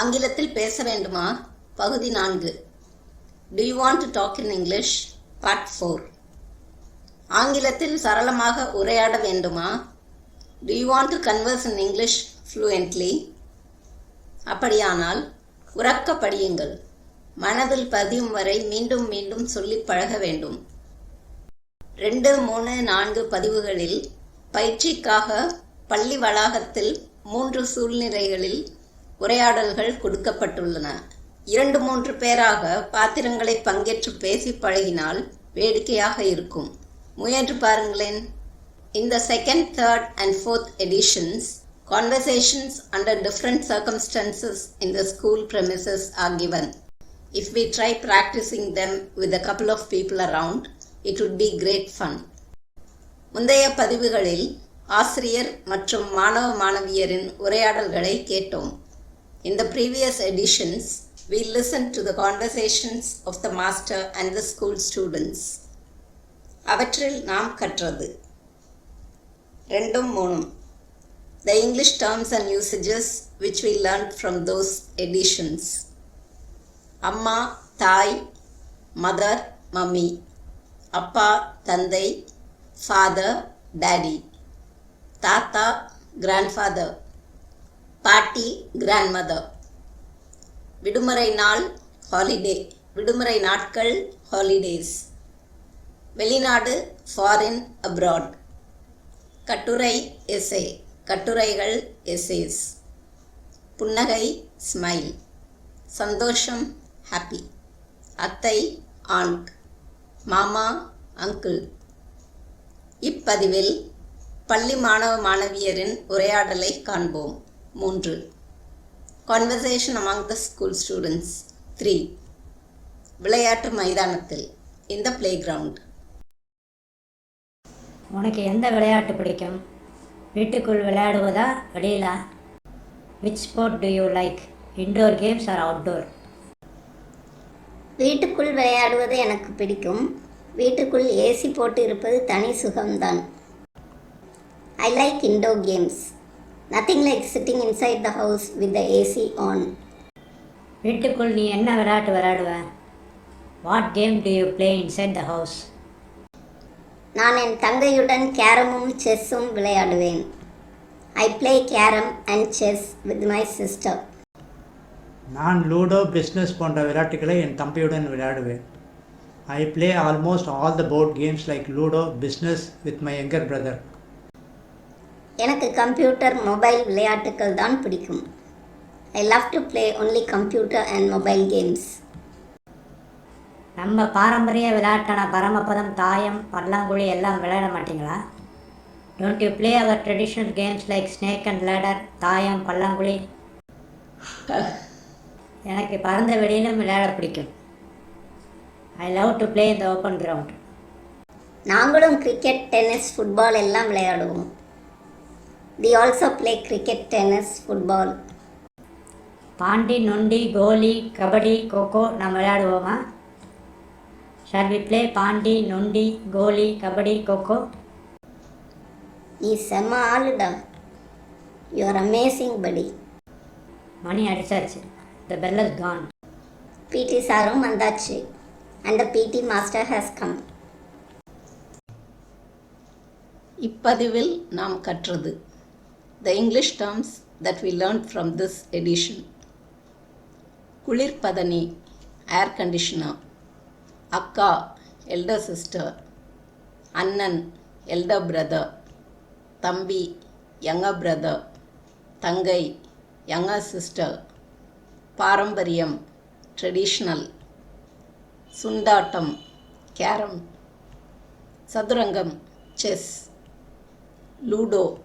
ஆங்கிலத்தில் பேச வேண்டுமா? பகுதி நான்கு. Do you want to talk in English part four ஆங்கிலத்தில் சரளமாக உரையாட வேண்டுமா? Do you want to converse in English fluently அப்படியானால் உறக்க படியுங்கள். மனதில் பதியும் வரை மீண்டும் மீண்டும் சொல்லி பழக வேண்டும். ரெண்டு மூணு நான்கு பதிவுகளில் பயிற்சிக்காக பள்ளி வளாகத்தில் மூன்று சூழ்நிலைகளில் உரையாடல்கள் கொடுக்கப்பட்டுள்ளன இரண்டு மூன்று பேராக பாத்திரங்களை பங்கேற்று பேசி பழகினால் வேடிக்கையாக இருக்கும் முயன்று பாருங்களேன் இந்த second third and fourth editions conversations under different circumstances in the school premises are given if we try practising them with a couple of people around it would be great fun முந்தைய பதிவுகளில் ஆசிரியர் மற்றும் மாணவ மாணவியரின் உரையாடல்களை கேட்டோம் In the previous editions, we listened to the conversations of the master and the school students. அவற்றில் நாம் கற்றது ரெண்டும் மூணும் the English terms and usages which we learned from those editions. அம்மா தாய் மதர் மம்மி அப்பா தந்தை ஃபாதர் டேடி தாத்தா கிராண்ட்ஃபாதர் பாட்டி கிராண்ட்மதர் விடுமுறை நாள் ஹாலிடே விடுமுறை நாட்கள் ஹாலிடேஸ் வெளிநாடு ஃபாரின் அப்ராட் கட்டுரை எஸ்ஏ கட்டுரைகள் எஸ்ஏஸ் புன்னகை ஸ்மைல் சந்தோஷம் ஹாப்பி அத்தை ஆண்ட் மாமா அங்கிள் இப்பதிவில் பள்ளி மாணவ மாணவியரின் உரையாடலை காண்போம். மூன்று. Conversation among the school students three விளையாட்டு மைதானத்தில். இந்த பிளே கிரவுண்ட் உனக்கு எந்த விளையாட்டு பிடிக்கும்? வீட்டுக்குள் விளையாடுவதா வெளியிலா? Which sport do you like indoor games or outdoor வீட்டுக்குள் விளையாடுவது எனக்கு பிடிக்கும். வீட்டுக்குள் ஏசி போட்டு இருப்பது தனி சுகம்தான். I like indoor games nothing like sitting inside the house with the AC on வீட்டுக்குள் நீ என்ன விளையாட்டு விளையாடுவ? What game do you play inside the house நான் என் தங்கையுடன் கேரமும் செஸ்ஸும் விளையாடுவேன். I play carrom and chess with my sister நான் லூடோ பிஸ்னஸ் போன்ற விளையாட்டுகளை என் தம்பியுடன் விளையாடுவேன். I play almost all the board games like ludo business with my younger brother எனக்கு கம்ப்யூட்டர் மொபைல் விளையாட்டுகள் தான் பிடிக்கும். I love to play only computer and mobile games நம்ம பாரம்பரிய விளையாட்டான பரமபதம் தாயம் பல்லாங்குழி எல்லாம் விளையாட மாட்டீங்களா? Don't you play our traditional games like snake and ladder thayam pallanguzhi? எனக்கு பறந்த வெளியிலும் விளையாட பிடிக்கும். I love to play in the open ground நாங்களும் கிரிக்கெட் டென்னிஸ் ஃபுட்பால் எல்லாம் விளையாடுவோம். They also play cricket tennis football Pandi நொண்டி கோலி கபடி கோகோ நாம் விளையாடுவோமா? ஷால் வி ப்ளே பாண்டி நொண்டி கோலி கபடி கோகோ நீ செம்ம ஆளுடா. யூ ஆர் அமேசிங் படி மணி அடிச்சாச்சு. த பெல் இஸ் கான் பிடி சாரும் வந்தாச்சு. And the PT master has come இப்பதிவில் நாம் கற்றது the English terms that we learned from this edition. Kulirpadani, air conditioner. Akka, elder sister. Annan, elder brother. Tambi, younger brother. Tangai, younger sister. Parambariyam, traditional. Sundatam, carom. Sadurangam, chess. Ludo,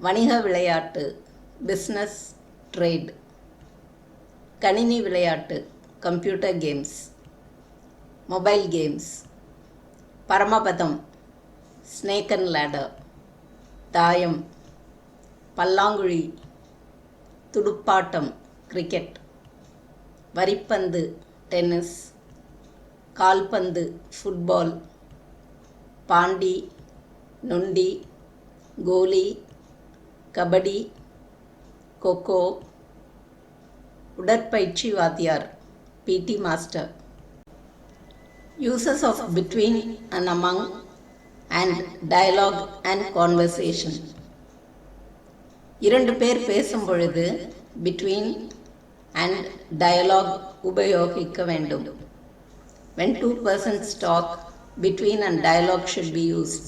வணிக விளையாட்டு business trade கணினி விளையாட்டு computer games mobile games பரமபதம் snake and ladder தாயம் பல்லாங்குழி துடுப்பாட்டம் cricket வரிப்பந்து tennis கால்பந்து ஃபுட்பால் பாண்டி நொண்டி கோலி கபடி கொக்கோ உடற்பயிற்சி வாத்தியார் PT master uses of between and among and dialogue and conversation இரண்டு பேர் பேசும் பொழுது between and dialogue உபயோகிக்க வேண்டும் when two persons talk between and dialogue should be used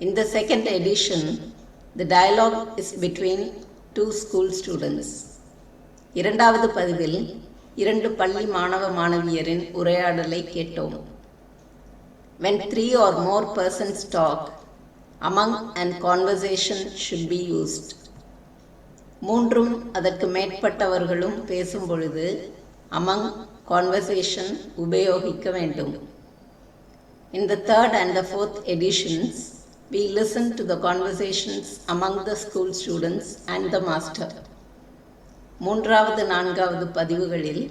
in the second edition the dialogue is between two school students இரண்டாவது பதிவில் இரண்டு பள்ளி மாணவ மாணவியரின் உரையாடலை கேட்டோம் when three are more persons talk among and conversation should be used மூன்றும் அதற்கு மேற்பட்டவர்களும் பேசும் பொழுது அமங் கான்வர்சேஷன் உபயோகிக்க வேண்டும் in the third and the fourth editions we listened to the conversations among the school students and the master மூன்றாவது நான்காவது பதிவுகளில்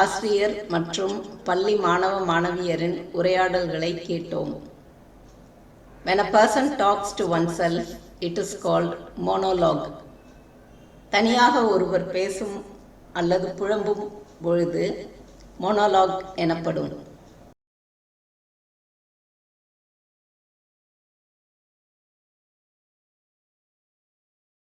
ஆசிரியர் மற்றும் பள்ளி மாணவ மாணவியரின் உரையாடல்களை கேட்டோம் when a person talks to oneself it is called monologue தனியாக ஒருவர் பேசும் அல்லது புழம்பும் பொழுது மோனோலாக் எனப்படும்